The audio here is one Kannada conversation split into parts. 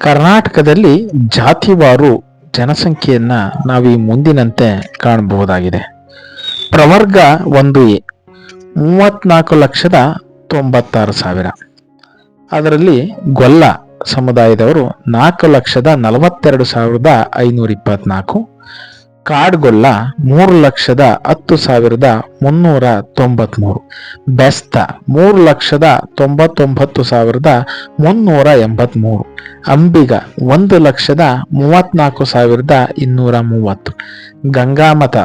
ಕರ್ನಾಟಕದಲ್ಲಿ ಜಾತಿವಾರು ಜನಸಂಖ್ಯೆಯನ್ನ ನಾವು ಈ ಮುಂದಿನಂತೆ ಕಾಣಬಹುದಾಗಿದೆ. ಪ್ರವರ್ಗ ಒಂದು ಎ ಮೂವತ್ನಾಲ್ಕು ಲಕ್ಷದ ತೊಂಬತ್ತಾರು ಸಾವಿರ. ಅದರಲ್ಲಿ ಗೊಲ್ಲ ಸಮುದಾಯದವರು ನಾಲ್ಕು ಲಕ್ಷದ ನಲವತ್ತೆರಡು ಸಾವಿರದ ಐನೂರ ಇಪ್ಪತ್ನಾಲ್ಕು ಕಾಡ್ಗೊಲ್ಲ ಮೂರು ಲಕ್ಷದ ಹತ್ತು ಸಾವಿರದ ಮುನ್ನೂರ ತೊಂಬತ್ಮೂರು. ಬೆಸ್ತ ಮೂರು ಲಕ್ಷದ ತೊಂಬತ್ತೊಂಬತ್ತು ಸಾವಿರದ ಮುನ್ನೂರ ಎಂಬತ್ಮೂರು. ಅಂಬಿಗ ಒಂದು ಲಕ್ಷದ ಮೂವತ್ನಾಲ್ಕು ಸಾವಿರದ ಇನ್ನೂರ ಮೂವತ್ತು. ಗಂಗಾಮತ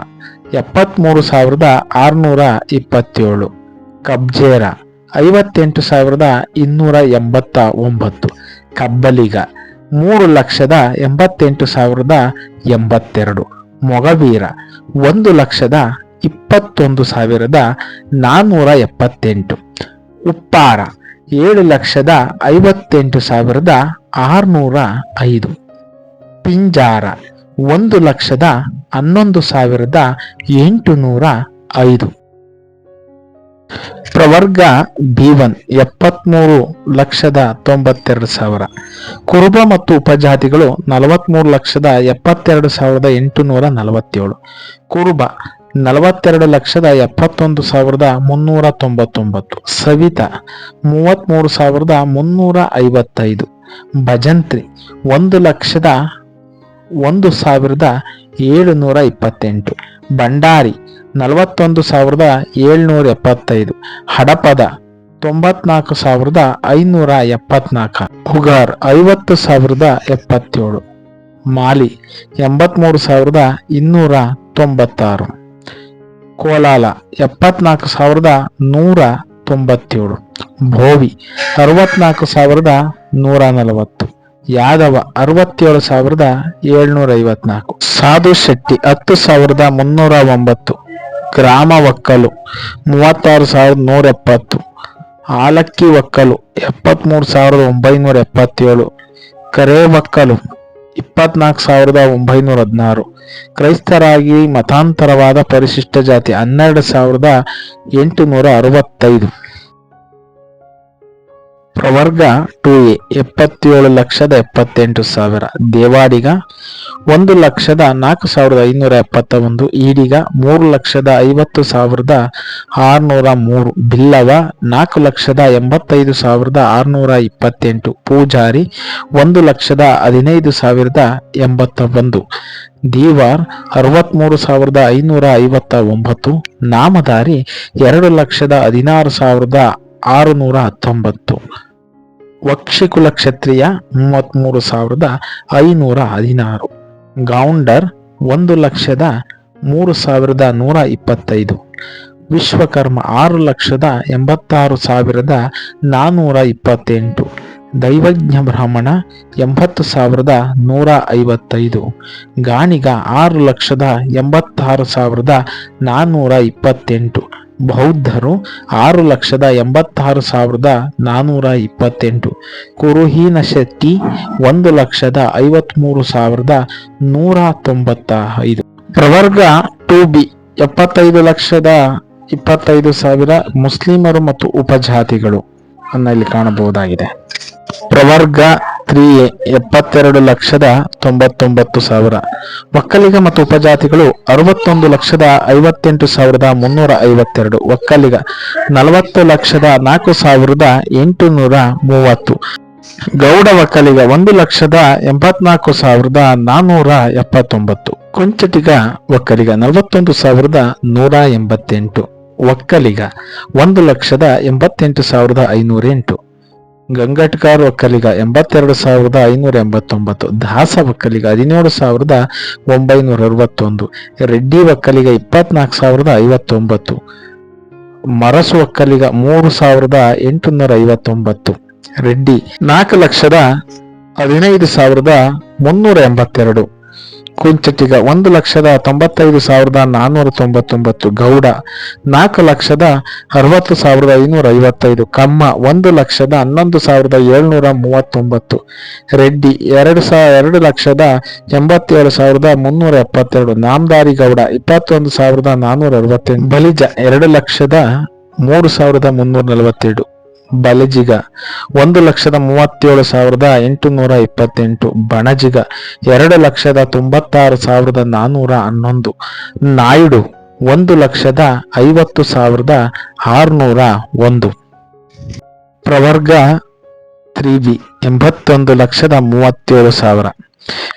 ಎಪ್ಪತ್ಮೂರು ಸಾವಿರದ ಆರುನೂರ ಇಪ್ಪತ್ತೇಳು. ಕಬ್ಜೇರ ಐವತ್ತೆಂಟು ಸಾವಿರದ ಇನ್ನೂರ ಎಂಬತ್ತ ಒಂಬತ್ತು. ಕಬ್ಬಲಿಗ ಮೂರು ಲಕ್ಷದ ಎಂಬತ್ತೆಂಟು ಸಾವಿರದ ಎಂಬತ್ತೆರಡು. ಮೊಗವೀರ ಒಂದು ಲಕ್ಷದ ಇಪ್ಪತ್ತೊಂದು ಸಾವಿರದ ನಾನ್ನೂರ ಎಪ್ಪತ್ತೆಂಟು. ಉಪ್ಪಾರ ಏಳು ಲಕ್ಷದ ಐವತ್ತೆಂಟು ಸಾವಿರದ ಆರುನೂರ ಐದು. ಪಿಂಜಾರ ಒಂದು ಲಕ್ಷದ ಹನ್ನೊಂದು ಸಾವಿರದ ಎಂಟುನೂರ ಐದು. ಪ್ರವರ್ಗ ಬಿ ಒನ್ ಎಪ್ಪತ್ಮೂರು ಲಕ್ಷದ ತೊಂಬತ್ತೆರಡು ಸಾವಿರ. ಕುರುಬ ಮತ್ತು ಉಪಜಾತಿಗಳು ನಲವತ್ಮೂರು ಲಕ್ಷದ ಎಪ್ಪತ್ತೆರಡು ಸಾವಿರದ ಎಂಟುನೂರ ನಲವತ್ತೇಳು. ಕುರುಬ ನಲವತ್ತೆರಡು ಲಕ್ಷದ ಎಪ್ಪತ್ತೊಂದು ಸಾವಿರದ ಮುನ್ನೂರ ತೊಂಬತ್ತೊಂಬತ್ತು. ಸವಿತ ಮೂವತ್ಮೂರು ಸಾವಿರದ ಮುನ್ನೂರ ಐವತ್ತೈದು. ಭಜಂತ್ರಿ ಒಂದು ಲಕ್ಷದ ಒಂದು ಸಾವಿರದ ಏಳುನೂರ ಇಪ್ಪತ್ತೆಂಟು. ಭಂಡಾರಿ ನಲವತ್ತೊಂದು ಸಾವಿರದ ಏಳ್ನೂರ ಎಪ್ಪತ್ತೈದು. ಹಡಪದ ತೊಂಬತ್ನಾಲ್ಕು ಸಾವಿರದ ಐನೂರ ಎಪ್ಪತ್ನಾಲ್ಕು. ಹುಗಾರ್ ಐವತ್ತು ಸಾವಿರದ ಎಪ್ಪತ್ತೇಳು. ಮಾಲಿ ಎಂಬತ್ಮೂರು ಸಾವಿರದ ಇನ್ನೂರ ತೊಂಬತ್ತಾರು. ಕೋಲಾಲ ಎಪ್ಪತ್ನಾಲ್ಕು ಸಾವಿರದ ನೂರ ತೊಂಬತ್ತೇಳು. ಭೋವಿ ಅರವತ್ನಾಲ್ಕು ಸಾವಿರದ ನೂರ ನಲವತ್ತು. ಯಾದವ ಅರವತ್ತೇಳು ಸಾವಿರದ ಏಳ್ನೂರ ಐವತ್ನಾಲ್ಕು. ಸಾಧು ಶೆಟ್ಟಿ ಹತ್ತು ಸಾವಿರದ ಮುನ್ನೂರ ಒಂಬತ್ತು. ಗ್ರಾಮ ಒಕ್ಕಲು, ಮೂವತ್ತಾರು ಸಾವಿರದ ನೂರ ಎಪ್ಪತ್ತು. ಆಲಕ್ಕಿ ಒಕ್ಕಲು ಎಪ್ಪತ್ತ್ಮೂರು ಸಾವಿರದ ಒಂಬೈನೂರ ಎಪ್ಪತ್ತೇಳು. ಕರೆ ಒಕ್ಕಲು, ಇಪ್ಪತ್ನಾಲ್ಕು ಸಾವಿರದ ಒಂಬೈನೂರ ಹದಿನಾರು. ಕ್ರೈಸ್ತರಾಗಿ ಮತಾಂತರವಾದ ಪರಿಶಿಷ್ಟ ಜಾತಿ ಹನ್ನೆರಡು ಸಾವಿರದ ಎಂಟುನೂರ ಅರವತ್ತೈದು. ಪ್ರವರ್ಗ ಟು ಎ, ಎಪ್ಪತ್ತೇಳು ಲಕ್ಷದ ಎಪ್ಪತ್ತೆಂಟು ಸಾವಿರ. ದೇವಾಡಿಗ ಒಂದು ಲಕ್ಷದ ನಾಲ್ಕು ಸಾವಿರದ ಐನೂರ ಎಪ್ಪತ್ತ ಒಂದು ಈಡಿಗ ಮೂರು ಲಕ್ಷದ ಐವತ್ತು ಸಾವಿರದ ಆರುನೂರ ಮೂರು, ಬಿಲ್ಲವ ನಾಲ್ಕು ಲಕ್ಷದ ಎಂಬತ್ತೈದು ಸಾವಿರದ ಆರುನೂರ ಇಪ್ಪತ್ತೆಂಟು, ಪೂಜಾರಿ ಒಂದು ಲಕ್ಷದ ಹದಿನೈದು ಸಾವಿರದ ಎಂಬತ್ತ ಒಂದು ದೀವಾರ್ ಅರವತ್ಮೂರು ಸಾವಿರದ ಐನೂರ ಐವತ್ತ ಒಂಬತ್ತು ನಾಮಧಾರಿ ಎರಡು ಲಕ್ಷದ ಹದಿನಾರು ಸಾವಿರದ ಆರುನೂರ ಹತ್ತೊಂಬತ್ತು. ವಕ್ಷಿಕುಲ ಕ್ಷತ್ರಿಯ ಮೂವತ್ತ್ಮೂರು ಸಾವಿರದ ಐನೂರ ಹದಿನಾರು. ಗೌಂಡರ್ ಒಂದು ಲಕ್ಷದ ಮೂರು ಸಾವಿರದ ನೂರ ಇಪ್ಪತ್ತೈದು. ವಿಶ್ವಕರ್ಮ ಆರು ಲಕ್ಷದ ಎಂಬತ್ತಾರು ಸಾವಿರದ ನಾನ್ನೂರ ಇಪ್ಪತ್ತೆಂಟು. ದೈವಜ್ಞ ಬ್ರಾಹ್ಮಣ ಎಂಬತ್ತು ಸಾವಿರದ ನೂರ ಐವತ್ತೈದು. ಗಾಣಿಗ ಆರು ಲಕ್ಷದ ಎಂಬತ್ತಾರು ಸಾವಿರದ ನಾನ್ನೂರ ಇಪ್ಪತ್ತೆಂಟು. ಬೌದ್ಧರು ಆರು ಲಕ್ಷದ ಎಂಬತ್ತಾರು ಸಾವಿರದ ನಾನ್ನೂರ ಇಪ್ಪತ್ತೆಂಟು. ಕುರುಹೀನ ಶೆಟ್ಟಿ ಒಂದು ಲಕ್ಷದ ಐವತ್ಮೂರು ಸಾವಿರದ ನೂರ ತೊಂಬತ್ತ ಐದು. ಪ್ರವರ್ಗ ಟು ಬಿ, ಎಪ್ಪತ್ತೈದು ಲಕ್ಷದ ಇಪ್ಪತ್ತೈದು ಸಾವಿರ ಮುಸ್ಲಿಮರು ಮತ್ತು ಉಪಜಾತಿಗಳು. ಅನ್ನ ಇಲ್ಲಿ ಕಾಣಬಹುದಾಗಿದೆ. ಪ್ರವರ್ಗ ತ್ರೀ ಎಪ್ಪತ್ತೆರಡು ಲಕ್ಷದ ತೊಂಬತ್ತೊಂಬತ್ತು ಸಾವಿರ. ಒಕ್ಕಲಿಗ ಮತ್ತು ಉಪಜಾತಿಗಳು ಅರವತ್ತೊಂದು ಲಕ್ಷದ ಐವತ್ತೆಂಟು ಸಾವಿರದ ಮುನ್ನೂರ ಐವತ್ತೆರಡು. ಒಕ್ಕಲಿಗ ನಲವತ್ತು ಲಕ್ಷದ ನಾಲ್ಕು ಸಾವಿರದ ಎಂಟುನೂರ ಮೂವತ್ತು. ಗೌಡ ಒಕ್ಕಲಿಗ ಒಂದು ಲಕ್ಷದ ಎಂಬತ್ನಾಲ್ಕು ಸಾವಿರದ ನಾನ್ನೂರ ಎಪ್ಪತ್ತೊಂಬತ್ತು. ಕೊಂಚಟಿಗ ಒಕ್ಕಲಿಗ ನಲವತ್ತೊಂದು ಸಾವಿರದ ನೂರ ಎಂಬತ್ತೆಂಟು. ಒಕ್ಕಲಿಗ ಒಂದು ಲಕ್ಷದ ಎಂಬತ್ತೆಂಟು ಸಾವಿರದ ಐನೂರ ಎಂಟು. ಗಂಗಟ್ಕಾರ್ ಒಕ್ಕಲಿಗ ಎಂಬತ್ತೆರಡು ಸಾವಿರದ ಐನೂರ ಎಂಬತ್ತೊಂಬತ್ತು, ದಾಸ ಒಕ್ಕಲಿಗ ಹದಿನೇಳು ಸಾವಿರದ ಒಂಬೈನೂರ ಅರವತ್ತೊಂದು, ರೆಡ್ಡಿ ಒಕ್ಕಲಿಗ ಇಪ್ಪತ್ನಾಲ್ಕು ಸಾವಿರದ ಐವತ್ತೊಂಬತ್ತು, ಮರಸು ಒಕ್ಕಲಿಗ ಮೂರು ಸಾವಿರದ ಎಂಟುನೂರ ಐವತ್ತೊಂಬತ್ತು, ರೆಡ್ಡಿ ನಾಲ್ಕು ಲಕ್ಷದ ಹದಿನೈದು ಸಾವಿರದ ಮುನ್ನೂರ ಎಂಬತ್ತೆರಡು. ಕುಂಚಟಿಗ ಒಂದು ಲಕ್ಷದ ತೊಂಬತ್ತೈದು ಸಾವಿರದ ನಾನ್ನೂರ ತೊಂಬತ್ತೊಂಬತ್ತು, ಗೌಡ ನಾಲ್ಕು ಲಕ್ಷದ ಅರವತ್ತು ಸಾವಿರದ ಐನೂರ ಐವತ್ತೈದು, ಕಮ್ಮ ಒಂದು ಲಕ್ಷದ ಹನ್ನೊಂದು ಸಾವಿರದ ಏಳ್ನೂರ ಮೂವತ್ತೊಂಬತ್ತು, ರೆಡ್ಡಿ ಎರಡು ಸಾ, ಎರಡು ಲಕ್ಷದ ಎಂಬತ್ತೇಳು ಸಾವಿರದ ಮುನ್ನೂರ ಎಪ್ಪತ್ತೆರಡು, ನಾಮದಾರಿ ಗೌಡ ಇಪ್ಪತ್ತೊಂದು ಸಾವಿರದ ನಾನ್ನೂರ ಅರವತ್ತೆಂಟು, ಬಲಿಜ ಎರಡು ಲಕ್ಷದ ಮೂರು ಸಾವಿರದ ಮುನ್ನೂರ ನಲವತ್ತೆರಡು ಬಲಜಿಗ. ಒಂದು ಲಕ್ಷದ ಮೂವತ್ತೇಳು ಸಾವಿರದ ಎಂಟುನೂರ ಇಪ್ಪತ್ತೆಂಟು. ಬಣಜಿಗ. ಎರಡು ಲಕ್ಷದ ತೊಂಬತ್ತಾರು ಸಾವಿರದ ನಾನ್ನೂರ ಹನ್ನೊಂದು. ನಾಯ್ಡು. ಒಂದು ಲಕ್ಷದ ಐವತ್ತು ಸಾವಿರದ ಆರುನೂರ ಒಂದು. ಪ್ರವರ್ಗ ತ್ರೀ ಬಿ. ಎಂಬತ್ತೊಂದು ಲಕ್ಷದ ಮೂವತ್ತೇಳು ಸಾವಿರ.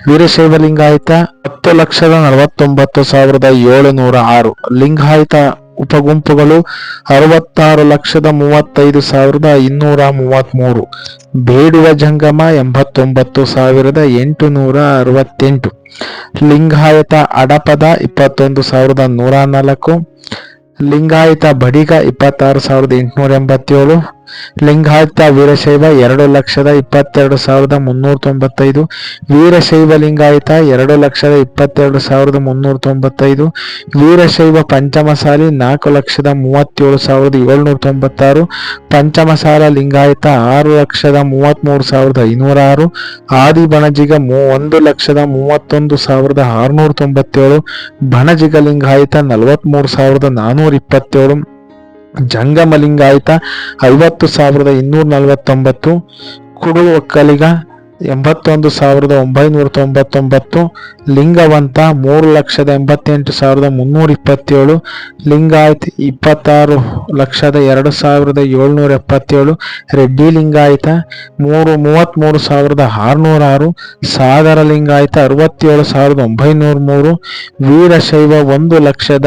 ವೀರಶೈವ ಲಿಂಗಾಯತ ಹತ್ತು ಲಕ್ಷದ ನಲವತ್ತೊಂಬತ್ತು ಸಾವಿರದ ಏಳುನೂರ ಆರು. ಲಿಂಗಾಯತ ಉಪಗುಂಪುಗಳು ಅರವತ್ತಾರು ಲಕ್ಷದ ಮೂವತ್ತೈದು ಸಾವಿರದ ಇನ್ನೂರ ಮೂವತ್ತ್ಮೂರು ಬೇಡುವ ಜಂಗಮ ಎಂಬತ್ತೊಂಬತ್ತು ಸಾವಿರದ ಎಂಟುನೂರ ಅರವತ್ತೆಂಟು. ಲಿಂಗಾಯತ ಅಡಪದ ಇಪ್ಪತ್ತೊಂದು ಸಾವಿರದ ನೂರ ನಾಲ್ಕು. ಲಿಂಗಾಯತ ಬಡಿಗ ಇಪ್ಪತ್ತಾರು ಸಾವಿರದ ಎಂಟುನೂರ ಎಂಬತ್ತೇಳು. ಲಿಂಗಾಯತ ವೀರಶೈವ ಎರಡು ಲಕ್ಷದ ಇಪ್ಪತ್ತೆರಡು ಸಾವಿರದ ಮುನ್ನೂರ ತೊಂಬತ್ತೈದು. ವೀರಶೈವ ಲಿಂಗಾಯತ ಎರಡು ಲಕ್ಷದ ಇಪ್ಪತ್ತೆರಡು ಸಾವಿರದ ಮುನ್ನೂರ ತೊಂಬತ್ತೈದು. ವೀರಶೈವ ಪಂಚಮಸಾಲಿ ನಾಲ್ಕು ಲಕ್ಷದ ಮೂವತ್ತೇಳು ಸಾವಿರದ ಏಳ್ನೂರ ತೊಂಬತ್ತಾರು. ಪಂಚಮಸಾಲ ಲಿಂಗಾಯತ ಆರು ಲಕ್ಷದ ಮೂವತ್ತ್ಮೂರು ಸಾವಿರದ ಐನೂರ ಆರು ಆದಿ ಬಣಜಿಗ ಮೂ ಒಂದು ಲಕ್ಷದ ಮೂವತ್ತೊಂದು ಸಾವಿರದ ಆರುನೂರ ತೊಂಬತ್ತೇಳು. ಬಣಜಿಗ ಲಿಂಗಾಯತ ನಲವತ್ತ್ಮೂರು ಸಾವಿರದ ನಾನ್ನೂರ ಇಪ್ಪತ್ತೇಳು. ಜಂಗಮ ಲಿಂಗಾಯತ ಐವತ್ತು ಸಾವಿರದ ಇನ್ನೂರ ನಲವತ್ತೊಂಬತ್ತು. ಕುಡು ಒಕ್ಕಲಿಗ, ಎಂಬತ್ತೊಂದು ಸಾವಿರದ ಒಂಬೈನೂರ ತೊಂಬತ್ತೊಂಬತ್ತು. ಲಿಂಗವಂತ, ಮೂರು ಲಕ್ಷದ ಎಂಬತ್ತೆಂಟು ಸಾವಿರದ ಮುನ್ನೂರ ಇಪ್ಪತ್ತೇಳು. ಲಿಂಗಾಯತ್, ಇಪ್ಪತ್ತಾರು ಲಕ್ಷದ ಎರಡು ಸಾವಿರದ ಏಳ್ನೂರ ಎಪ್ಪತ್ತೇಳು. ರೆಡ್ಡಿ ಲಿಂಗಾಯತ ಮೂರು, ಮೂವತ್ತ್ಮೂರು ಸಾವಿರದ ಆರುನೂರ ಆರು. ಸಾಗರ ಲಿಂಗಾಯತ ಅರವತ್ತೇಳು ಸಾವಿರದ ಒಂಬೈನೂರ ಮೂರು. ವೀರಶೈವ, ಒಂದು ಲಕ್ಷದ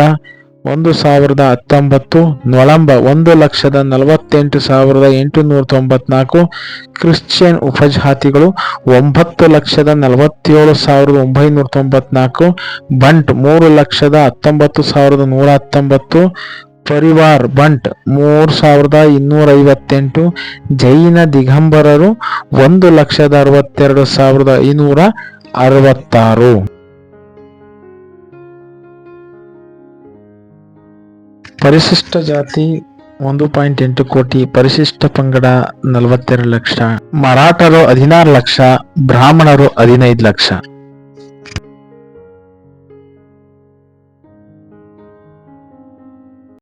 ಒಂದು ಸಾವಿರದ ಹತ್ತೊಂಬತ್ತು ನೊಳಂಬ ಒಂದು ಲಕ್ಷದ ನಲವತ್ತೆಂಟು ಸಾವಿರದ ಎಂಟುನೂರ ತೊಂಬತ್ನಾಲ್ಕು ಕ್ರಿಶ್ಚಿಯನ್ ಉಪಜಾತಿಗಳು ಒಂಬತ್ತು ಲಕ್ಷದ ನಲವತ್ತೇಳು ಸಾವಿರದ ಒಂಬೈನೂರ ತೊಂಬತ್ನಾಲ್ಕು, ಬಂಟ್ ಮೂರು ಲಕ್ಷದ ಹತ್ತೊಂಬತ್ತು ಸಾವಿರದ ನೂರ ಹತ್ತೊಂಬತ್ತು, ಪರಿವಾರ್ ಬಂಟ್ ಮೂರು ಸಾವಿರದ ಇನ್ನೂರ ಐವತ್ತೆಂಟು, ಜೈನ ದಿಗಂಬರರು ಒಂದು ಲಕ್ಷದ ಅರವತ್ತೆರಡು ಸಾವಿರದ ಐನೂರ ಅರವತ್ತಾರು. ಪರಿಶಿಷ್ಟ ಜಾತಿ ಒಂದು ಪಾಯಿಂಟ್ ಎಂಟು ಕೋಟಿ, ಪರಿಶಿಷ್ಟ ಪಂಗಡ ನಲವತ್ತೆರಡು ಲಕ್ಷ, ಮರಾಠರು ಹದಿನಾರು ಲಕ್ಷ, ಬ್ರಾಹ್ಮಣರು ಹದಿನೈದು ಲಕ್ಷ.